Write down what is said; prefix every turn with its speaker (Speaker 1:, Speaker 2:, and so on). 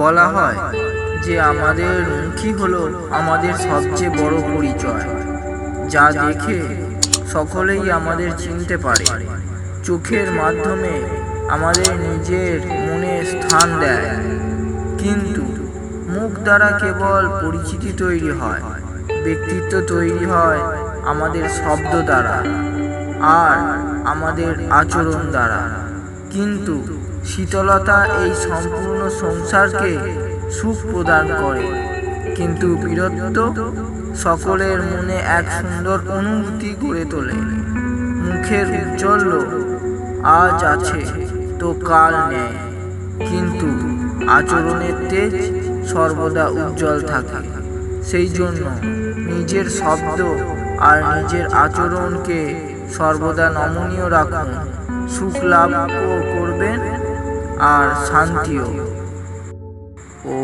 Speaker 1: বলা হয় যে আমাদের মুখই হলো আমাদের সবচেয়ে বড় পরিচয়, যা দেখে সকলেই আমাদের চিনতে পারে। চোখের মাধ্যমে আমাদের নিজের মনে স্থান দেয়, কিন্তু মুখ দ্বারা কেবল পরিচিতি তৈরি হয়, ব্যক্তিত্ব তৈরি হয় আমাদের শব্দ দ্বারা। আর আমাদের আচরণ দ্বারা। কিন্তু শীতলতা এই সম্পূর্ণ সংসারকে সুখ প্রদান করে। কিন্তু বীরত্ব সকলের মনে এক সুন্দর অনুভূতি গড়ে তোলে। মুখের উজ্জ্বল্য আজ আছে, তো কাল নেই কিন্তু আচরণের তেজ সর্বদা উজ্জ্বল থাকে। সেই জন্য নিজের শব্দ আর নিজের আচরণকে সর্বদা নমনীয় রাখুন। সুখ লাভ করবেন আর শান্তিও। ও